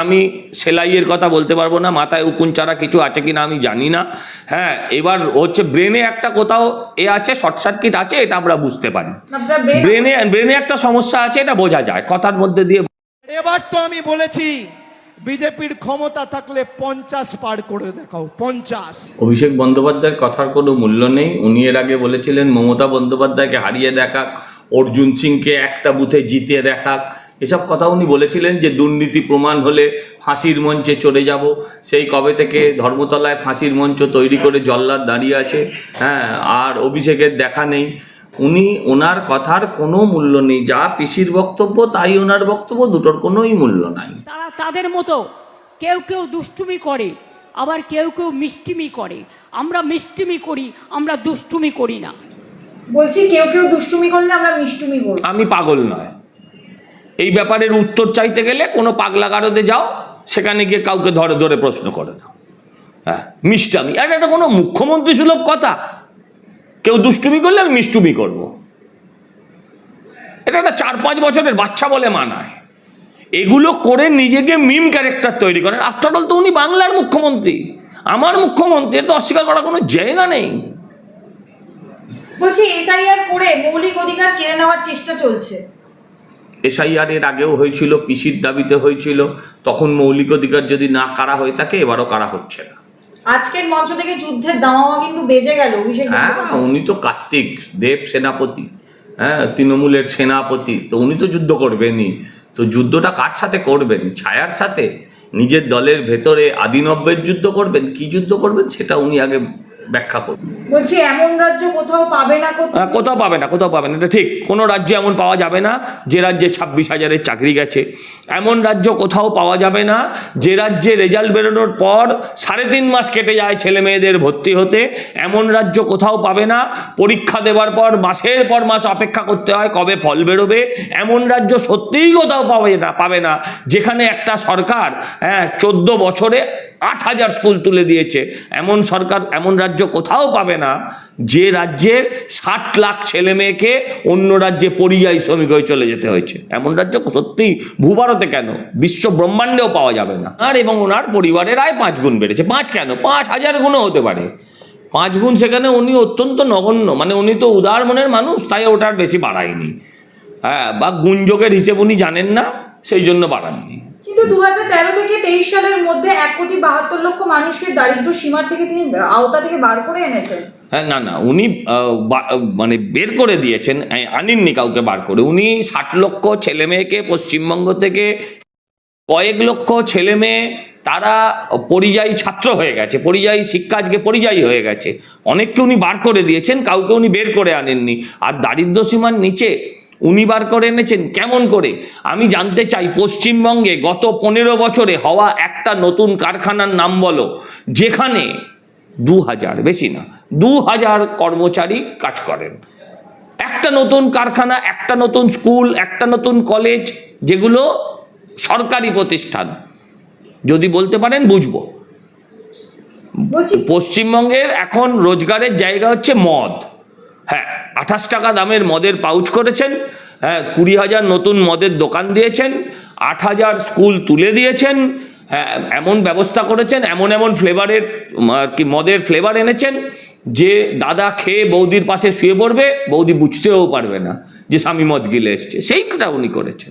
আমি সেলাইয়ের কথা বলতে পারব না মাথায় উকুন চারা কিছু আছে কিনা আমি জানি না। হ্যাঁ এবার হচ্ছে ব্রেনে একটা কোথাও এ আছে শর্ট সার্কিট আছে এটা আমরা বুঝতে পারি। ব্রেনে ব্রেনে একটা সমস্যা আছে এটা বোঝা যায়। কথার মধ্যে দিয়ে এবার তো আমি বলেছি বিজেপির ক্ষমতা থাকলে পঞ্চাশ পার করে দেখাও পঞ্চাশ। অভিষেক বন্দ্যোপাধ্যায়ের কথার কোনো মূল্য নেই। উনি এর আগে বলেছিলেন মমতা বন্দ্যোপাধ্যায়কে হারিয়ে দেখাক অর্জুন সিংকে একটা বুথে জিতিয়ে দেখাক। এসব কথা উনি বলেছিলেন যে দুর্নীতি প্রমাণ হলে ফাঁসির মঞ্চে চড়ে যাব। সেই কবে থেকে ধর্মতলায় ফাঁসির মঞ্চ তৈরি করে জল্লাদ দাঁড়িয়ে আছে হ্যাঁ আর অভিষেকের দেখা নেই। উনি ওনার কথার কোনো মূল্য নেই। যা পিসির বক্তব্য তাই ওনার বক্তব্য দুটোর কোনোই মূল্য নাই। তারা তাদের মতো কেউ কেউ দুষ্টুমি করে আবার কেউ কেউ মিষ্টিমি করে। আমরা মিষ্টিমি করি আমরা দুষ্টুমি করি না। বলছি কেউ কেউ দুষ্টুমি করলে আমরা মিষ্টুমি করব। আমি পাগল নয়। এই ব্যাপারের উত্তর চাইতে গেলে কোনো পাগলা গারদে যাও, সেখানে গিয়ে কাউকে ধরে ধরে প্রশ্ন করে দাও হ্যাঁ মিষ্টামি। এটা কোনো মুখ্যমন্ত্রী সুলভ কথা। কেউ দুষ্টুমি করলে আমি মিষ্টুমি করব। এটা একটা চার পাঁচ বছরের বাচ্চা বলে মানায়। এগুলো করে নিজেকে মিম ক্যারেক্টার তৈরি করেন। আফটার অল তো উনি বাংলার মুখ্যমন্ত্রী। আমার মুখ্যমন্ত্রী এটা অস্বীকার করার কোনো জায়গা নেই। বলছি, এসআইআর করে মৌলিক অধিকার কেড়ে নেওয়ার চেষ্টা চলছে। এসআইআর এর আগেও হয়েছিল পিসির দাবিতে হয়েছিল তখন মৌলিক অধিকার যদি না কারা হয়ে থাকে এবারও কারা হচ্ছে না। আজকের মঞ্চ থেকে যুদ্ধের দামামা কিন্তু বেজে গেল হ্যাঁ উনি তো কার্তিক দেব সেনাপতি হ্যাঁ তৃণমূলের সেনাপতি তো উনি তো যুদ্ধ করবেনই। তো যুদ্ধটা কার সাথে করবেন? ছায়ার সাথে? নিজের দলের ভেতরে আদিনব্যের যুদ্ধ করবেন? কি যুদ্ধ করবেন? সেটা উনি আগে ব্যাখ্যা করবেন বলছি এমন রাজ্য কোথাও পাবে না কোথাও আহ, কোথাও পাবে না কোথাও পাবে না। এটা ঠিক কোনো রাজ্যে এমন পাওয়া যাবে না যে রাজ্যে ছাব্বিশ হাজারের চাকরি গেছে। এমন রাজ্য কোথাও পাওয়া যাবে না যে রাজ্যে রেজাল্ট বেরোনোর পর সাড়ে তিন মাস কেটে যায় ছেলে মেয়েদের ভর্তি হতে। এমন রাজ্য কোথাও পাবে না পরীক্ষা দেওয়ার পর মাসের পর মাস অপেক্ষা করতে হয় কবে ফল বেরোবে। এমন রাজ্য সত্যিই কোথাও পাবে না পাবে না যেখানে একটা সরকার হ্যাঁ চোদ্দ বছরে আট হাজার স্কুল তুলে দিয়েছে। এমন সরকার, এমন রাজ্য কোথাও পাবে না যে রাজ্যের ষাট লাখ ছেলে মেয়েকে অন্য রাজ্যে পরিযায়ী শ্রমিক হয়ে চলে যেতে হয়েছে। এমন রাজ্য সত্যি ভূভারতে কেন? বিশ্ব ব্রহ্মাণ্ডেও পাওয়া যাবে না। আর এবং ওনার পরিবারের আয় পাঁচ গুণ বেড়েছে। পাঁচ কেন? পাঁচ হাজার গুণও হতে পারে। পাঁচ গুণ সেখানে উনি অত্যন্ত নগণ্য। মানে উনি তো উদার মনের মানুষ, তাই ওটার বেশি বাড়ায়নি। হ্যাঁ বা গুণযোগের হিসেব উনি জানেন না, সেই জন্য বাড়াননি। কিন্তু দু হাজার তেরো থেকে তেইশ সালের মধ্যে এক কোটি বাহাত্তর লক্ষ মানুষকে দারিদ্র সীমার থেকে তিনি আওতা থেকে বার করে এনেছেন। হ্যাঁ না না, উনি মানে বের করে দিয়েছেন আনেননি কাউকে বার করে। উনি ষাট লক্ষ ছেলে মেয়েকে পশ্চিমবঙ্গ থেকে কয়েক লক্ষ ছেলে মেয়ে, তারা পরিযায়ী ছাত্র হয়ে গেছে, পরিযায়ী শিক্ষা আজকে পরিযায়ী হয়ে গেছে। অনেককে উনি বার করে দিয়েছেন, কাউকে উনি বের করে আনেননি। আর দারিদ্র সীমার নিচে উনি বার করে এনেছেন কেমন করে? আমি জানতে চাই পশ্চিমবঙ্গে গত পনেরো বছরে হওয়া একটা নতুন কারখানার নাম বলো যেখানে দু হাজার বেশি না দু হাজার কর্মচারী কাজ করেন। একটা নতুন কারখানা একটা নতুন স্কুল একটা নতুন কলেজ যেগুলো সরকারি প্রতিষ্ঠান। যদি বলতে পারেন বুঝব। পশ্চিমবঙ্গের এখন রোজগারের জায়গা হচ্ছে মদ। হ্যাঁ আঠাশ টাকা দামের মদের পাউচ করেছেন হ্যাঁ কুড়ি হাজার নতুন মদের দোকান দিয়েছেন, আট হাজার স্কুল তুলে দিয়েছেন হ্যাঁ এমন ব্যবস্থা করেছেন, এমন এমন ফ্লেভারের আর কি মদের ফ্লেভার এনেছেন, যে দাদা খেয়ে বৌদির পাশে শুয়ে পড়বে, বৌদি বুঝতেও পারবে না যে স্বামী মদ গিলে এসছে। সেইটা উনি করেছেন।